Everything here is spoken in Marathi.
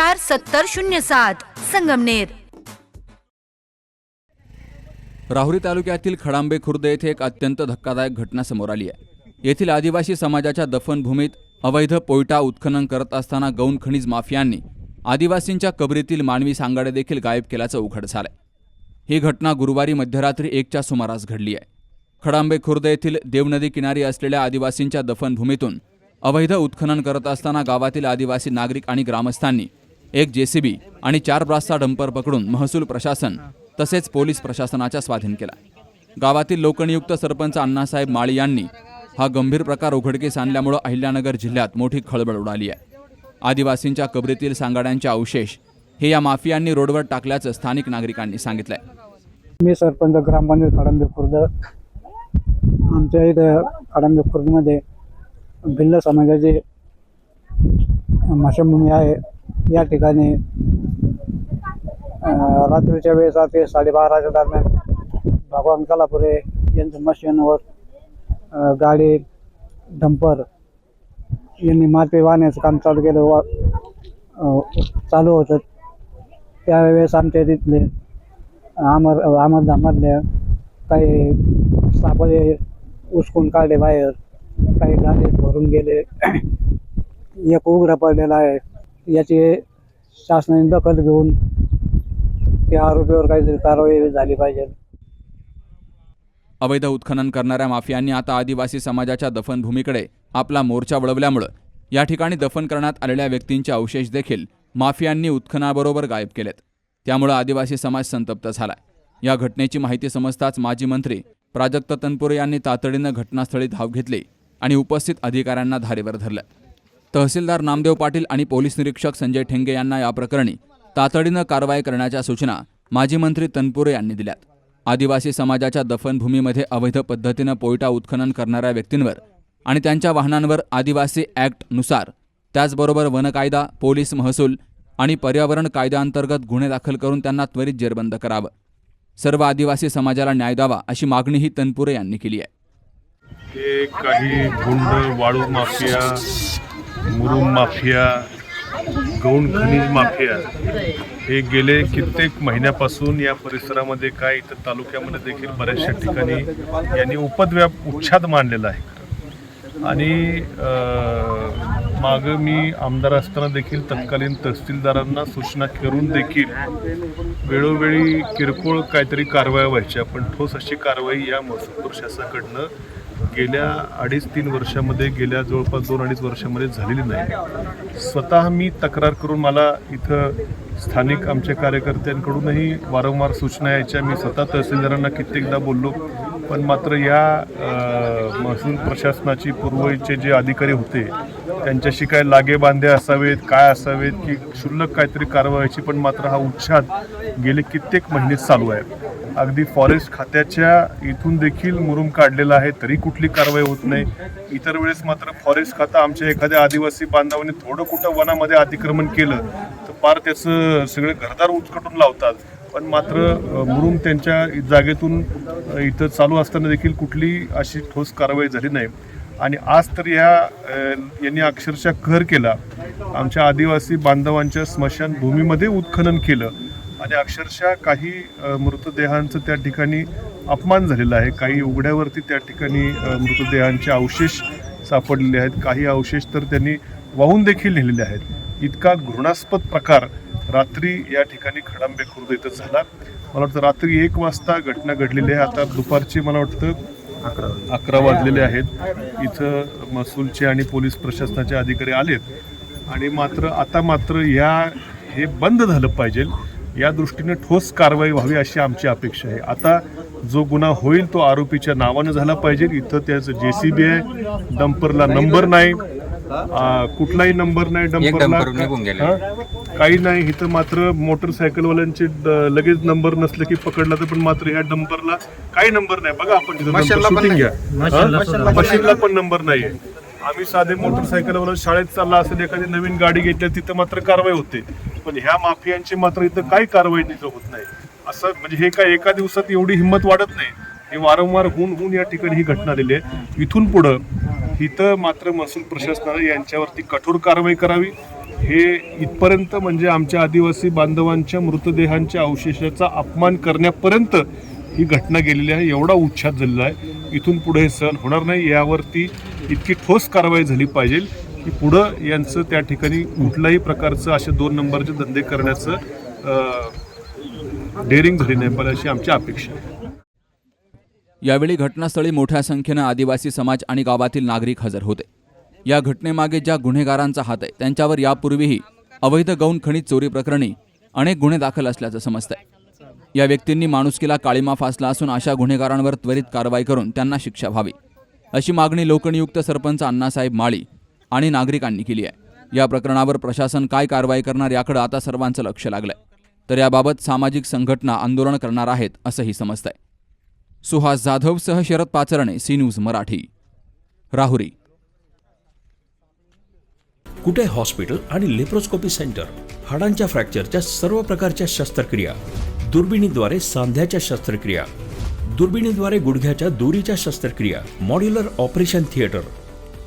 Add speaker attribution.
Speaker 1: चार सत्तर शून्य सात संगमनेर.
Speaker 2: राहुरी तालुक्यातील खडांबे खुर्द येथे एक अत्यंत धक्कादायक घटना समोर आली आहे. येथील आदिवासी समाजाच्या दफनभूमीत अवैध पोयटा उत्खनन करत असताना गौण खनिज माफियांनी आदिवासींच्या कबरीतील मानवी सांगाडे देखील गायब केल्याचं उघड झालंय. ही घटना गुरुवारी मध्यरात्री एकच्या सुमारास घडली आहे. खडांबे खुर्द येथील देवनदी किनारी असलेल्या आदिवासींच्या दफनभूमीतून अवैध उत्खनन करत असताना गावातील आदिवासी नागरिक आणि ग्रामस्थांनी एक जेसीबी आणि चार ब्रासचा डंपर पकडून महसूल प्रशासन तसेच पोलीस प्रशासनाच्या स्वाधीन केला. गावातील लोकनियुक्त सरपंच अण्णासाहेब माळी यांनी हा गंभीर प्रकार उघडकीस आणल्यामुळं अहिल्यानगर जिल्ह्यात मोठी खळबळ उडाली आहे. आदिवासींच्या कबरीतील सांगाड्यांचे अवशेष हे या माफियांनी रोडवर टाकल्याचं स्थानिक नागरिकांनी सांगितलंय.
Speaker 3: मी सरपंच ग्रामपंचायत खडंबे खुर्द आमच्या इथं खडंबे खुर्दमध्ये भिल्ल समाजाची मशनभूमी आहे. या ठिकाणी रात्रीच्या वेळेस ते साडेबाराच्या दरम्यान भगवान कलापुरे यांचं मशीनवर गाडी डंपर यांनी माती वाहण्याचं काम चालू केलं वा चालू होतं. त्यावेळेस आमच्या तिथले आमर आमरधामधल्या काही सापळे उचकून काढले बाहेर काही गाडीत भरून गेले. एक उघडा पडलेला आहे. याची शासनाने दखल घेऊन त्या आरोपीवर काहीतरी कारवाई झाली पाहिजे.
Speaker 2: अवैध उत्खनन करणाऱ्या माफियांनी आता आदिवासी समाजाच्या दफनभूमीकडे आपला मोर्चा वळवल्यामुळं या ठिकाणी दफन करण्यात आलेल्या व्यक्तींचे अवशेष देखील माफियांनी उत्खनाबरोबर गायब केलेत. त्यामुळं आदिवासी समाज संतप्त झाला या घटनेची माहिती समजताच माजी मंत्री प्राजक्त तनपुरे यांनी तातडीनं घटनास्थळी धाव घेतली आणि उपस्थित अधिकाऱ्यांना धारेवर धरलं. तहसीलदार नामदेव पाटील आणि पोलीस निरीक्षक संजय ठेंगे यांना या प्रकरणी तातडीनं कारवाई करण्याच्या सूचना माजी मंत्री तनपुरे यांनी दिल्यात. आदिवासी समाजाच्या दफनभूमीमध्ये अवैध पद्धतीनं पोयटा उत्खनन करणाऱ्या व्यक्तींवर आणि त्यांच्या वाहनांवर आदिवासी ॲक्टनुसार त्याचबरोबर वनकायदा पोलीस महसूल आणि पर्यावरण कायद्याअंतर्गत गुन्हे दाखल करून त्यांना त्वरित जेरबंद करावं. सर्व आदिवासी समाजाला न्याय द्यावा अशी मागणीही तनपुरे यांनी केली आहे.
Speaker 4: काही गुंड वाळू माफिया मुरुम माफिया गौण खनिज माफिया हे गेले कित्येक महिन्यापासून या परिसरामध्ये काय इथं तालुक्यामध्ये देखील बऱ्याचशा ठिकाणी यांनी उपद्व्याप उच्छाद मांडलेला आहे. आणि मागं मी आमदार असताना देखील तत्कालीन तहसीलदारांना सूचना करून देखील वेळोवेळी किरकोळ काहीतरी कारवाया व्हायच्या पण ठोस अशी कारवाई या महसूल प्रशासनाकडनं गेल्या अडीच तीन वर्षामध्ये गेल्या जवळपास दोन अडीच वर्षामध्ये झालेली नाही. स्वतः मी तक्रार करून मला इथं स्थानिक आमच्या कार्यकर्त्यांकडूनही वारंवार सूचना यायच्या. मी स्वतः तहसीलदारांना कित्येकदा बोललो पण मात्र या महसूल प्रशासनाची पूर्वीचे जे अधिकारी होते त्यांच्याशी काय लागे बांधे असावेत काय असावेत की क्षुल्लक काहीतरी कारवाईची पण मात्र हा उच्छाद गेले कित्येक महिने चालू आहे. अगदी फॉरेस्ट खात्याच्या इथून देखील मुरुम काढलेला आहे तरी कुठली कारवाई होत नाही. इतर वेळेस मात्र फॉरेस्ट खातं आमच्या एखाद्या आदिवासी बांधवांनी थोडं कुठं वनामध्ये अतिक्रमण केलं तर फार त्याचं सगळे घरदार उचकटून लावतात. पण मात्र मुरुम त्यांच्या जागेतून इथं चालू असताना देखील कुठली अशी ठोस कारवाई झाली नाही. आणि आज तर ह्या यांनी अक्षरशः कहर केला. आमच्या आदिवासी बांधवांच्या स्मशानभूमीमध्ये उत्खनन केलं. आणि अक्षरशः काही मृतदेहांचं त्या ठिकाणी अपमान झालेला आहे. काही उघड्यावरती त्या ठिकाणी मृतदेहांचे अवशेष सापडलेले आहेत. काही अवशेष तर त्यांनी वाहून देखील नेलेले आहेत. इतका घृणास्पद प्रकार रात्री या ठिकाणी खडांबे खुर्द इथं झाला. मला वाटतं रात्री एक वाजता घटना घडलेली आहे. आता दुपारची मला वाटतं अकरा वाजलेले आहेत. इथं महसूलचे आणि पोलीस प्रशासनाचे अधिकारी आलेत. आणि मात्र आता मात्र या हे बंद झालं पाहिजे. या दृष्टीने ठोस कारवाई व्हावी अशी आमची अपेक्षा आहे. आता जो गुन्हा होईल तो आरोपीच्या नावानं झाला पाहिजे. इथं त्याचं जे सी बी आहे. डंपरला नंबर नाही. कुठलाही नंबर नाही डंपरला. हा? काही नाही. इथं मात्र मोटरसायकलवाल्यांचे लगेच नंबर नसले की पकडला तर पण मात्र ह्या डंपरला काही नंबर नाही. बघा आपण
Speaker 5: नाही.
Speaker 4: घ्या? मशीनला पण नंबर नाहीये आम्ही साधे मोटरसायकलवाला शाळेत चालला असेल एखादी नवीन गाडी घेतली तिथं मात्र कारवाई होते. पण ह्या माफियांची मात्र इथं काही कारवाई तिथं होत नाही. असं म्हणजे हे काय एका दिवसात एवढी हिंमत वाढत नाही. हे वारंवार होऊन होऊन या ठिकाणी ही घटना आलेली आहे. इथून पुढं इथं मात्र महसूल प्रशासनाने यांच्यावरती कठोर कारवाई करावी. हे इथपर्यंत म्हणजे आमच्या आदिवासी बांधवांच्या मृतदेहांच्या अवशेषाचा अपमान करण्यापर्यंत ही घटना गेलेली आहे. एवढा उच्छाद झालेला आहे. इथून पुढे हे सहन होणार नाही. यावरती इतकी ठोस कारवाई झाली पाहिजे. की पुढं यांचं त्या ठिकाणी कुठल्याही प्रकारचं असे दोन नंबरचे धंदे करण्याचं डेअरिंग झाली नाही पण अशी आमची अपेक्षा आहे.
Speaker 2: यावेळी घटनास्थळी मोठ्या संख्येनं आदिवासी समाज आणि गावातील नागरिक हजर होते. या घटनेमागे ज्या गुन्हेगारांचा हात आहे त्यांच्यावर यापूर्वीही अवैध गौण खनिज चोरी प्रकरणी अनेक गुन्हे दाखल असल्याचं समजतंय. या व्यक्तींनी माणुसकीला काळीमा फासला असून अशा गुन्हेगारांवर त्वरित कारवाई करून त्यांना शिक्षा व्हावी. अशी मागणी लोकनियुक्त सरपंच अण्णासाहेब माळी आणि नागरिकांनी केली आहे. या प्रकरणावर प्रशासन काय कारवाई करणार याकडे आता सर्वांचं लक्ष लागलंय. तर याबाबत सामाजिक संघटना आंदोलन करणार आहेत असंही समजतंय. Suhas जाधवसह Sharad Pacharne C news Marathi. Rahuri.
Speaker 6: Kute hospital आणि लेप्रोस्कोपी सेंटर? हाडांच्या फ्रॅक्चरच्या सर्व प्रकारच्या शस्त्रक्रिया. दुर्बिणीद्वारे सांध्याच्या शस्त्रक्रिया. दुर्बिणीद्वारे गुडघ्याच्या दोरीच्या शस्त्रक्रिया. Modular operation theatre.